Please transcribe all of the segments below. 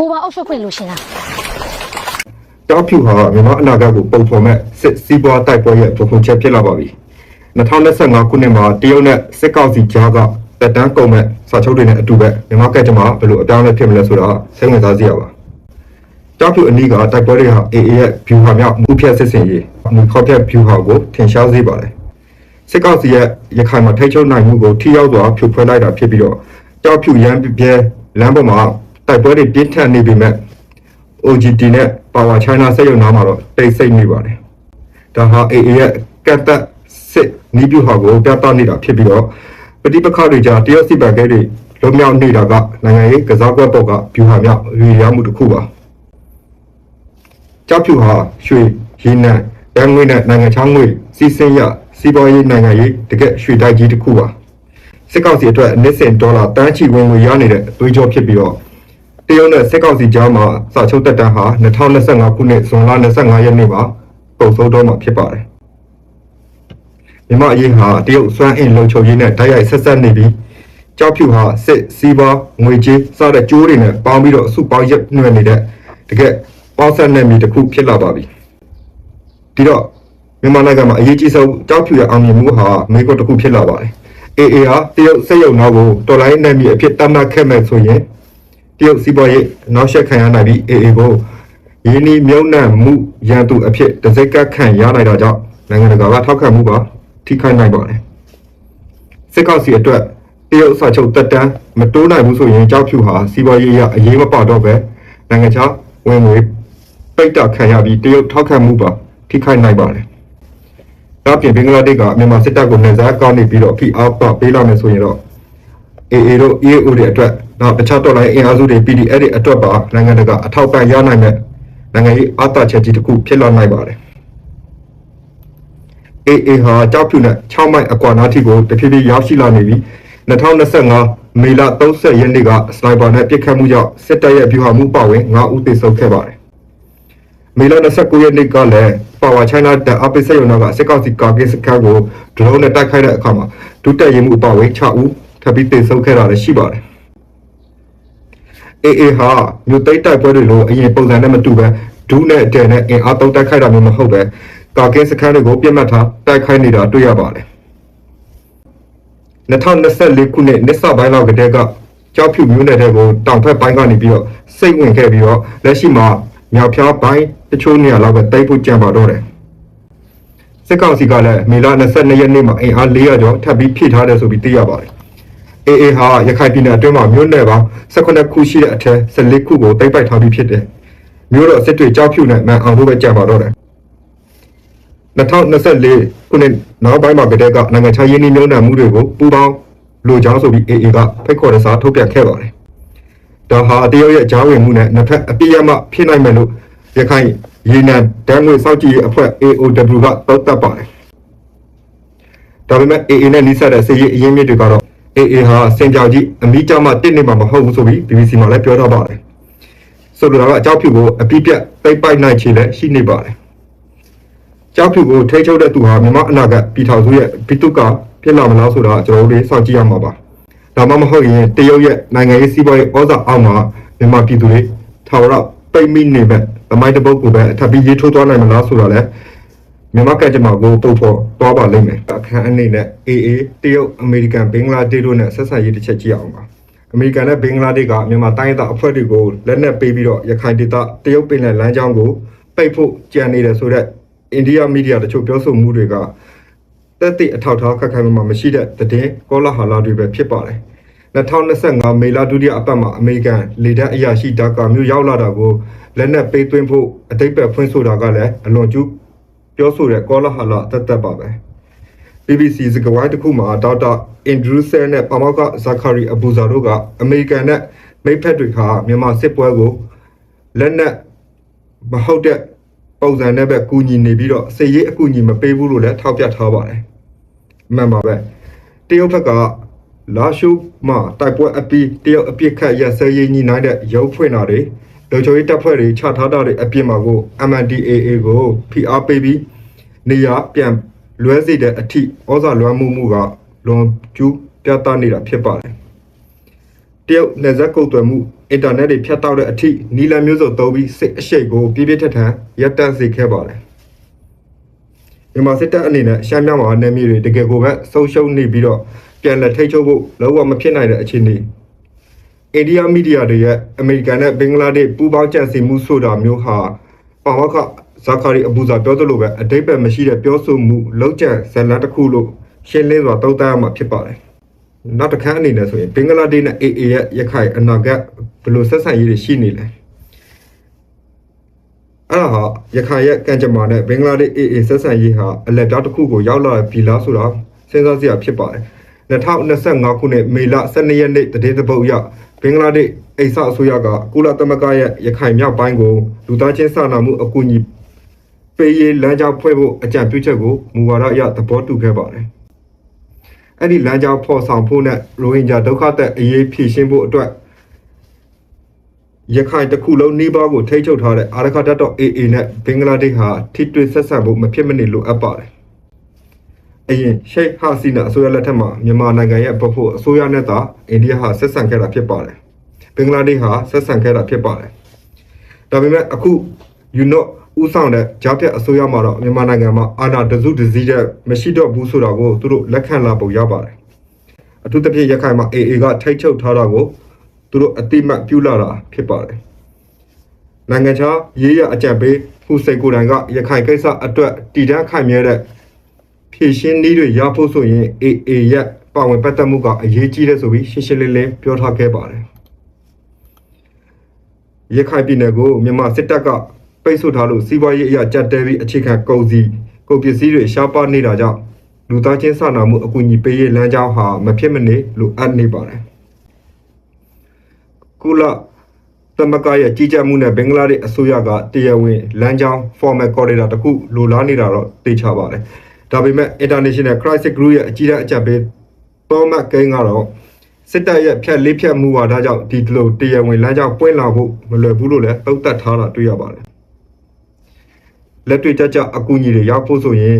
ကိုပါအုပ်ချုပ်ခွင့်လို့ရှင်လားတောက်ဖြူဟာမြန်မာအနာဂတ်ကိုပုံဖော်မဲ့စစ်စီးပွားတိုက်ပွဲရဲ့ပုံဖော်ချက်ဖြစ်လာပါပြီ2025ခုနှစ်မှာတရုတ်နဲ့စစ်ကောက်စီကြားကတက်တန်းကုန်မဲ့စာချုပ်တွေနဲ့အတူပဲမြန်မာကက်တမှာဘယ်လိုအပြောင်းအလဲဖြစ်မလဲဆိုတာစိတ်ဝင်စားစရာပါတောက်ဖြူအနီးကတိုက်ပွဲတွေဟာ AA ရဲ့ view ဟာမြောက်မှုဖြတ်စစ်စင်ရေးမူခေါ်ဖြတ် view ဟာကိုထင်ရှားစေပါတယ်စစ်ကောက်စီရဲ့ရခိုင်မှာထိတ်ချုံနိုင်မှုကိုထိရောက်စွာဖြိုခွဲလိုက်တာဖြစ်ပြီးတော့တောက်ဖြူရန်ပြဲလမ်းပေါ်မှာ တိုက်ပွဲတွေပြင်းထန်နေပေမဲ့ OGT နဲ့ Power China စက်ရုံနားမှာတော့တိတ်ဆိတ်နေပါတယ်။ဒါဟာ AA ရဲ့ကတ်သက်စစ်နီးပြူဟာကိုပြသနေတာဖြစ်ပြီးတော့ပဋိပက္ခတွေကြားတရုတ်စစ်ဗန်ကဲတွေလွတ်မြောက်နေတာကနိုင်ငံရေးကစားကွက်ပေါ်ကဗျူဟာမြောက်ရေရမှုတစ်ခုပါ။ကြောက်ဖြူဟာရွှေရင်းနဲ့တန်းငွေနဲ့နိုင်ငံချောင်းငွေစီးစင်းရစီးပွားရေးနိုင်ငံရေးတကက်ရွှေတိုက်ကြီးတစ်ခုပါ။စစ်ကောင်စီအတွက်နှစ်စဉ်ဒေါ်လာတန်းချီဝင်ငွေရနေတဲ့အသွေးကြောဖြစ်ပြီးတော့ တရုတ်နဲ့စစ်ကောင်စီကြားမှာစာချုပ်တက်တန်းဟာ2025ခုနှစ်ဇွန်လ25ရက်နေ့မှာပုံစိုးတော့မှာဖြစ်ပါတယ်။မြန်မာအရေးဟာတရုတ်စွမ်းအင်လုံခြုံရေးနဲ့တိုက်ရိုက်ဆက်ဆက်နေပြီးကြောက်ဖြူဟာစစ်စီးပွားငွေကြေးစတဲ့ကြိုးတွေနဲ့ပေါင်းပြီးတော့အစုပေါင်းရက်နှွယ်နေတဲ့တကယ်ပေါင်းဆက်နေမီတစ်ခုဖြစ်လာပါပြီ။ဒီတော့မြန်မာနိုင်ငံမှာအရေးကြီးဆုံးကြောက်ဖြူရဲ့အောင်မြင်မှုဟာမိကွန်းတစ်ခုဖြစ်လာပါတယ်။ AA ဟာတရုတ်စက်ရုံနောက်ကိုတော်လိုင်းနယ်မြေအဖြစ်တတ်မှတ်ခဲ့မဲ့ဆိုရင် တရုတ်စီးပွားရေးနောက်ဆက်ခံရနိုင်ပြီး AA ကိုယင်းဒီမြုံနှံမှုရန်သူအဖြစ်တစိကတ်ခံရနိုင်တာကြောင့်နိုင်ငံတကာကထောက်ခံမှုပါထိခိုက်နိုင်ပါတယ်စစ်ကောက်စီအတွက်တရုတ်စာချုပ်တက်တန်းမတိုးနိုင်ဘူးဆိုရင်ကြောက်ဖြူဟာစီးပွားရေးအရအရေးမပါတော့ပဲနိုင်ငံခြားဝင်ငွေပိတ်တာခံရပြီးတရုတ်ထောက်ခံမှုပါထိခိုက်နိုင်ပါတယ်ဒါပြင်ဘင်္ဂလားဒေ့ရှ်ကမြန်မာစစ်တပ်ကိုနေစားကောင်းနေပြီးတော့ဖိအားပပေးလာမယ်ဆိုရင်တော့ AA တို့ EAO တွေအတွက်နောက်တခြားတော်လိုင်းအင်အားစုတွေ PDF တွေအတွက်ပါနိုင်ငံတကာအထောက်ပံ့ရနိုင်မဲ့နိုင်ငံရေးအသာချက်ကြီးတစ်ခုဖြစ်လာနိုင်ပါတယ်။ AA ဟာကြောက်ဖြူနဲ့6မိုင်အကွာနားထိကိုတဖြည်းဖြည်းရောက်ရှိလာနေပြီး2025မေလ30ရက်နေ့ကစနိုက်ပါနဲ့ပစ်ခတ်မှုကြောင့်စစ်တပ်ရဲ့ဗျူဟာမှုပါဝင်9ဦးသေဆုံးခဲ့ပါတယ်။မေလ29ရက်နေ့ကလည်း Power China တပ်အပိစိတ်ရုံကစစ်ကောက်စီကာကင်းစခန်းကိုဒရုန်းနဲ့တိုက်ခိုက်တဲ့အခါမှာဒုတက်ရင်မှုပါဝင်6ဦး ထပ်ပြီးသေဆုံးခဲ့တာလည်းရှိပါတယ်။ AA ဟာမြို့သိမ်းတိုက်ပွဲတွေလိုအရင်ပုံစံနဲ့မတူပဲဒူးနဲ့တဲနဲ့အင်အားသုံးတိုက်ခိုက်တာမျိုးမဟုတ်ပဲကာကင်းစခန်းတွေကိုပြတ်မှတ်ထားတိုက်ခိုက်နေတာတွေ့ရပါတယ်2024ခုနှစ်နှစ်စပိုင်းလောက်ကတည်းကကြောက်ဖြူမျိုးနယ်တဲ့ကိုတောင်ဖက်ပိုင်းကနေပြီးတော့စိတ်ဝင်ခဲ့ပြီးတော့လက်ရှိမှာမြောက်ဖျားပိုင်းတချို့နေရာလောက်ပဲတိုက်ဖို့ကြံပါတော့တယ်စစ်ကောင်စီကလည်းမေလ22ရက်နေ့မှာအင်အား400ကျော်ထပ်ပြီးဖြည့်ထားတယ်ဆိုပြီးသိရပါတယ် AA ဟာရခိုင်ပြည်နယ်အတွင်းမှာမြို့နယ်ပေါင်း18ခုရှိတဲ့အထက်14ခုကိုတိုက်ပိုက်ထားပြီးဖြစ်တယ်။မြို့တော်စစ်တွေကြောက်ဖြူနဲ့မန်အောင်တို့ပဲကြာပါတော့တယ်။2024ခုနှစ်နောက်ပိုင်းမှာကတည်းကနိုင်ငံခြားရင်းနှီးမြှုပ်နှံမှုတွေကိုပူးပေါင်းလိုချောင်းဆိုပြီး AA ကဖိတ်ခေါ်တဲ့စာထုတ်ပြန်ခဲ့ပါတယ်။ဒါဟာတရုတ်ရဲ့ကြားဝင်မှုနဲ့နှစ်ဖက်အပြည့်အမဖြစ်နိုင်မယ်လို့ရခိုင်ရေနံဒဏ်ငွေစောင့်ကြည့်ရေးအဖွဲ့ AOW ကသုံးသပ်ပါတယ်။ဒါပေမဲ့ AA နဲ့နှိစတဲ့စစ်ရေးအရင်းမြစ်တွေကတော့ AA ဟာစင်ကြောင်ကြီးအမိကြမှာတစ်နေမှာမဟုတ်ဘူးဆိုပြီး BBC မှာလည်းပြောထားပါတယ်။ဆိုလိုတာကအကြောက်ဖြူကိုအပြစ်ပြတ်ပိတ်ပိုက်နိုင်ချေလည်းရှိနေပါတယ်။ကြောက်ဖြူကိုထိချုပ်တဲ့သူဟာမြန်မာအနာဂတ်ပြည်ထောင်စုရဲ့ဘိတုကဖြစ်လာမလားဆိုတာကျွန်တော်တို့လေးစောင့်ကြည့်ရမှာပါ။ဒါမှမဟုတ်ရင်တရုတ်ရဲ့နိုင်ငံရေးစီးပွားရေးဩဇာအောက်မှာမြန်မာပြည်သူတွေထာဝရပိတ်မိနေမဲ့သမိုင်းတစ်ပုဒ်ကိုပဲအထပ်ပြီးရေးထိုးသွားနိုင်မလားဆိုတာလည်း မြန်မာကကြမ္မာကိုပုံဖော်သွားပါလိမ့်မယ်အခန်းအနေနဲ့ AA တရုတ်အမေရိကန်ဘင်္ဂလားဒေ့ရှ်တို့နဲ့ဆက်ဆံရေးတစ်ချက်ကြည့်အောင်ပါအမေရိကန်နဲ့ဘင်္ဂလားဒေ့ရှ်ကမြန်မာတိုင်းဒေသအဖွဲ့တွေကိုလက်နက်ပေးပြီးတော့ရခိုင်ဒေသတရုတ်ပင်လယ်လမ်းကြောင်းကိုပိတ်ဖို့ကြံနေတယ်ဆိုတော့အိန္ဒိယမီဒီယာတချို့ပြောဆိုမှုတွေကတက်သည့်အထောက်အထားခက်ခဲမှမရှိတဲ့သတင်းကောလာဟာလာတွေပဲဖြစ်ပါတယ်2025မေလဒုတိယအပတ်မှာအမေရိကန်လေတပ်အရာရှိဒါကာမြို့ရောက်လာတာကိုလက်နက်ပေးသွင်းဖို့အတိတ်ပဲဖွင့်ဆိုတာကလည်းအလွန်ကျူး ပြောဆိုတဲ့ကောလာဟာလာတက်တက်ပါပဲ BBC စကားဝိုင်းတစ်ခုမှာဒေါက်တာအင်ဒရူးဆဲနဲ့ပါမောက်ကဇာခါရီအဘူဇာတို့ကအမေရိကန်နဲ့မိတ်ဖက်တွေဟာမြန်မာစစ်ပွဲကိုလက်နက်မဟုတ်တဲ့ပုံစံနဲ့ပဲကူညီနေပြီးတော့စစ်ရေးအကူအညီမပေးဘူးလို့လည်းထောက်ပြထားပါတယ်။မှန်ပါပဲ။တရုတ်ဘက်ကလာရှုမှာတိုက်ပွဲအပြီးတရုတ်အပြစ်ခတ်ရစဲရေးညီနိုင်တဲ့ရုပ်ဖွင့်တာတွေ လူချိုရေးတပ်ဖွဲ့တွေချထားတာတွေအပြစ်မှာကို MNDAA ကိုဖိအားပေးပြီးနေရပြန်လွဲစေတဲ့အထိဩဇာလွှမ်းမှုမှုကလွန်ကျူးပြသနေတာဖြစ်ပါတယ်တရုတ်နယ်စပ်ကုတ်သွယ်မှုအင်တာနက်တွေဖြတ်တောက်တဲ့အထိနီလန်မျိုးစုံသုံးပြီးစစ်အရှိတ်ကိုပြည့်ပြည့်ထန်ထန်ရပ်တန့်စေခဲ့ပါတယ်မြန်မာစစ်တပ်အနေနဲ့ရှမ်းမြောက်မှာနယ်မြေတွေတကယ်ကိုပဲဆုံးရှုံးနေပြီးတော့ပြန်လက်ထိတ်ချုပ်ဖို့လုံးဝမဖြစ်နိုင်တဲ့အခြေအနေ အိန္ဒိယမီဒီယာတွေရဲ့အမေရိကန်နဲ့ဘင်္ဂလားဒေ့ရှ်ပူးပေါင်းကြံစည်မှုဆိုတာမျိုးဟာပါဝါခဇာခါရီအဘူဇာပြောသလိုပဲအတိတ်ပဲမရှိတဲ့ပြောဆိုမှုလောက်ကျန်ဇလန်တစ်ခုလို့ရှင်းလင်းစွာသုံးသပ်ရမှာဖြစ်ပါတယ်နောက်တစ်ခါအနေနဲ့ဆိုရင်ဘင်္ဂလားဒေ့ရှ်နဲ့ AA ရဲ့ရခိုင်အနာဂတ်ဘယ်လိုဆက်ဆံရေးတွေရှိနေလဲအဲ့ဒါဟာရခိုင်ရဲ့ကံကြမ္မာနဲ့ဘင်္ဂလားဒေ့ရှ် AA ဆက်ဆံရေးဟာအလက်ပြားတစ်ခုကိုရောက်လာပြီလားဆိုတာစဉ်းစားစရာဖြစ်ပါတယ် 2025ခုနှစ်မေလ12ရက်နေ့တည်တဲ့ပုတ်ရောက်ဘင်္ဂလားဒေ့ရှ်အိဆအစိုးရကကုလသမဂ္ဂရဲ့ရခိုင်မြောက်ပိုင်းကိုလူသားချင်းစာနာမှုအကူအညီပေးရေးလမ်းကြောင်းဖွဲ့ဖို့အကြံပြုချက်ကိုမူဝါဒအရသဘောတူခဲ့ပါတယ်။အဲ့ဒီလမ်းကြောင်းဖော်ဆောင်ဖို့နဲ့ရိုဟင်ဂျာဒုက္ခသည်အရေးဖြေရှင်းဖို့အတွက်ရခိုင်တစ်ခုလုံးနှီးပါးကိုထိ ंछ ုပ်ထားတဲ့အာရခတ်တော် AA နဲ့ဘင်္ဂလားဒေ့ရှ်ဟာထိတွေ့ဆက်ဆံဖို့မဖြစ်မနေလိုအပ်ပါတယ်။ အရင်ရှိတ်ဟာစီနာအစိုးရလက်ထက်မှာမြန်မာနိုင်ငံရဲ့ဗဖို့အစိုးရနဲ့သာအိန္ဒိယဟာဆက်ဆံခဲ့တာဖြစ်ပါတယ်။ဘင်္ဂလားဒေ့ရှ်ဟာဆက်ဆံခဲ့တာဖြစ်ပါတယ်။ဒါပေမဲ့အခု you know ဥဆောင်တဲ့ဂျာပြတ်အစိုးရမှာတော့မြန်မာနိုင်ငံမှာအာဏာတစုတစည်းတဲ့မရှိတော့ဘူးဆိုတာကိုသူတို့လက်ခံလာပုံရပါတယ်။အထူးသဖြင့်ရခိုင်မှာ AA ကထိတ်ချုပ်ထားတာကိုသူတို့အတိမတ်ပြုလာတာဖြစ်ပါတယ်။နိုင်ငံခြားရေးရအကြံပေးဖူစိန်ကိုယ်တိုင်ကရခိုင်ကိစ္စအတွက်တည်တံ့ခိုင်မြဲတဲ့ ဖြည့်ရှင်းနည်းတွေရဖို့ဆိုရင် AA ရဲ့ပါဝင်ပတ်သက်မှုကအရေးကြီးတယ်ဆိုပြီးရှင်းရှင်းလင်းလင်းပြောထားခဲ့ပါတယ်။ရခိုင်ပြည်နယ်ကိုမြန်မာစစ်တပ်ကပိတ်ဆို့ထားလို့စီးပွားရေးအရာကြက်တဲပြီးအခြေခံကုန်စည်ကုန်ပစ္စည်းတွေရှားပါနေတာကြောင့်လူသားချင်းစာနာမှုအကူအညီပေးရေးလမ်းကြောင်းဟာမဖြစ်မနေလိုအပ်နေပါတယ်ကုလသမဂ္ဂရဲ့ကြီးကြပ်မှုနဲ့ဘင်္ဂလားဒေ့ရှ်အစိုးရကတရားဝင်လမ်းကြောင်း formal corridor တခုလိုလားနေတာတော့သိချပါတယ် ဒါပေမဲ့ International Crisis Group ရဲ့အကြီးအကဲအကြံပေးသောမတ်ကိန်းကတော့စစ်တပ်ရဲ့ဖြတ်လေးဖြတ်မှုဝါဒကြောင့်ဒီလိုတရားဝင်လမ်းကြောင်းပွင့်လာဖို့မလွယ်ဘူးလို့လည်းသုံးသပ်ထားတာတွေ့ရပါတယ်လက်တွေ့ကြကြအကူအညီတွေရောက်ဖို့ဆိုရင်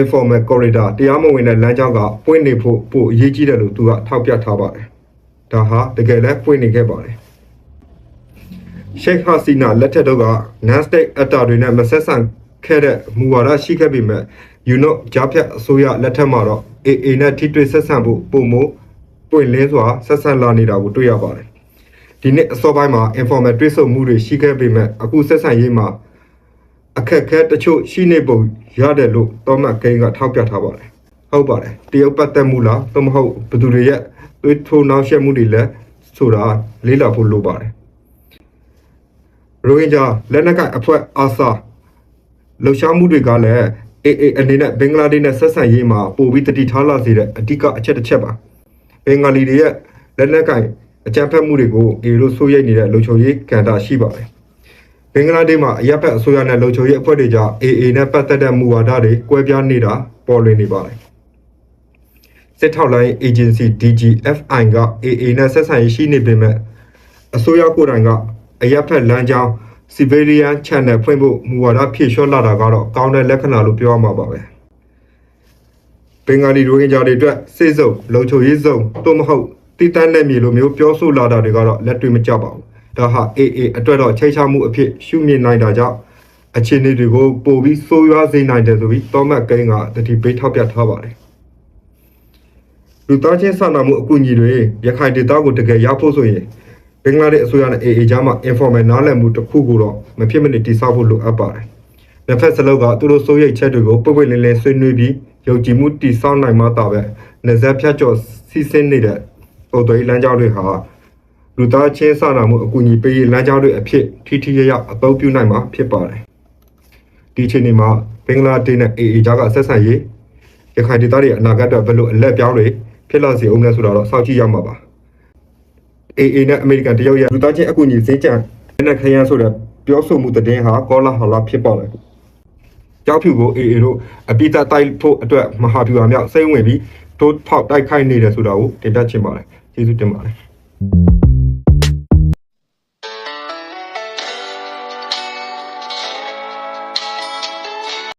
informal corridor တရားမဝင်တဲ့လမ်းကြောင်းကပွင့်နေဖို့ပိုအရေးကြီးတယ်လို့သူကထောက်ပြထားပါတယ်။ဒါဟာတကယ်လည်းပွင့်နေခဲ့ပါတယ်။ရှိတ်ဟာစီနာလက်ထက်တော့က non-state actor တွေနဲ့မဆက်ဆံ ခဲ့တဲ့မူဝါဒရှိခဲ့ပေမဲ့ you know ဂျာဖြတ်အစိုးရလက်ထက်မှာတော့ AA နဲ့ထိတွေ့ဆက်ဆံဖို့ပုံမို့ပွင့်လင်းစွာဆက်ဆံလာနေတာကိုတွေ့ရပါတယ်။ဒီနေ့အစောပိုင်းမှာ informal တွေ့ဆုံမှုတွေရှိခဲ့ပေမဲ့အခုဆက်ဆံရေးမှာအခက်အခဲတချို့ရှိနေပုံရတယ်လို့သောမတ်ကိန်းကထောက်ပြထားပါတယ်ဟုတ်ပါတယ်တရုတ်ပတ်သက်မှုလားသို့မဟုတ်ဘယ်သူတွေရဲ့သွေးထိုးနှောက်ယှက်မှုတွေလဲဆိုတာလေးလာဖို့လိုပါတယ်ရိုဟင်ဂျာလက်နက်ကိုင်အဖွဲ့အာဆာ လှုပ်ရှားမှုတွေကလည်းအေအေအနေနဲ့ဘင်္ဂလားဒေ့ရှ်နဲ့ဆက်ဆံရေးမှာပိုပြီးတတိထားလာစေတဲ့အဓိကအချက်တစ်ချက်ပါဘင်္ဂလီတွေရဲ့လက်နက်ကိုင်အကြမ်းဖက်မှုတွေကိုအေလိုဆိုးရိတ်နေတဲ့လုံခြုံရေးကဏ္ဍရှိပါတယ်ဘင်္ဂလားဒေ့ရှ်မှာအရက်ဖက်အစိုးရနဲ့လုံခြုံရေးအဖွဲ့တွေကြောင့် AA နဲ့ပတ်သက်တဲ့မူဝါဒတွေကွဲပြားနေတာပေါ်လွင်နေပါတယ်စစ်ထောက်လိုင်း agency DGFI က AA နဲ့ဆက်ဆံရေးရှိနေပေမဲ့အစိုးရကိုယ်တိုင်ကအရက်ဖက်လမ်းကြောင်း civilian channel ဖွင့်ဖို့မူဝါဒဖြည့်လျှော့လာတာကတော့ကောင်းတဲ့လက္ခဏာလို့ပြောရမှာပါပဲဘင်္ဂလီရိုဟင်ဂျာတွေအတွက်စိတ်စုံလုံခြုံရေးစုံတို့မဟုတ်တိတန်းတဲ့မြေလိုမျိုးပြောဆိုလာတာတွေကတော့လက်တွေ့မကျပါဘူးဒါဟာ AA အတွက်တော့ချိန်ချမှုအဖြစ်ရှုမြင်နိုင်တာကြောင့်အခြေအနေတွေကိုပိုပြီးဆိုးရွားစေနိုင်တယ်ဆိုပြီးသောမတ်ကိန်းကတတိပေးထောက်ပြထားပါတယ်လူသားချင်းစာနာမှုအကူအညီတွေရခိုင်ဒေသကိုတကယ်ရဖို့ဆိုရင် ဘင်္ဂလားဒေ့ရှ်အစိုးရနဲ့ AA ကြားမှာ informal နားလည်မှုတစ်ခုကိုတော့မဖြစ်မနေတည်ဆောက်ဖို့လိုအပ်ပါတယ်။နှစ်ဖက်စလုံးကသူတို့စိုးရိမ်ချက်တွေကိုပွင့်ပွင့်လင်းလင်းဆွေးနွေးပြီးယုံကြည်မှုတည်ဆောက်နိုင်မှသာပဲနေဆက်ဖြတ်ကျော်စီးဆင်းနေတဲ့ပုံသွေးလမ်းကြောင်းတွေဟာလူသားချင်းစာနာမှုအကူအညီပေးရေးလမ်းကြောင်းတွေအဖြစ်ထိထိရရအသုံးပြုနိုင်မှာဖြစ်ပါတယ်။ဒီအချိန်မှာဘင်္ဂလားဒေ့ရှ်နဲ့ AA ကြားကဆက်ဆံရေးရခိုင်ဒေသရဲ့အနာဂတ်အတွက်ဘယ်လိုအလက်ပြောင်းတွေဖြစ်လာစေအောင်လဲဆိုတာတော့စောင့်ကြည့်ရမှာပါ။ AA နဲ့အမေရိကန်တရုတ်ရဲ့လူသားချင်းအကူအညီစင်ကြံနဲ့ခရမ်းဆိုတဲ့ပြောဆိုမှုတဲ့ဟာကောလာဟာလာဖြစ်ပေါ်တယ်။ကြောက်ဖြူကို AA တို့အပိသတိုက်ဖို့အတွက်မဟာဗျူဟာမြောက်စိတ်ဝင်ပြီးထိုးဖောက်တိုက်ခိုက်နေတယ်ဆိုတာကိုတင်ပြချင်ပါတယ်။ကျေးဇူးတင်ပါတယ်။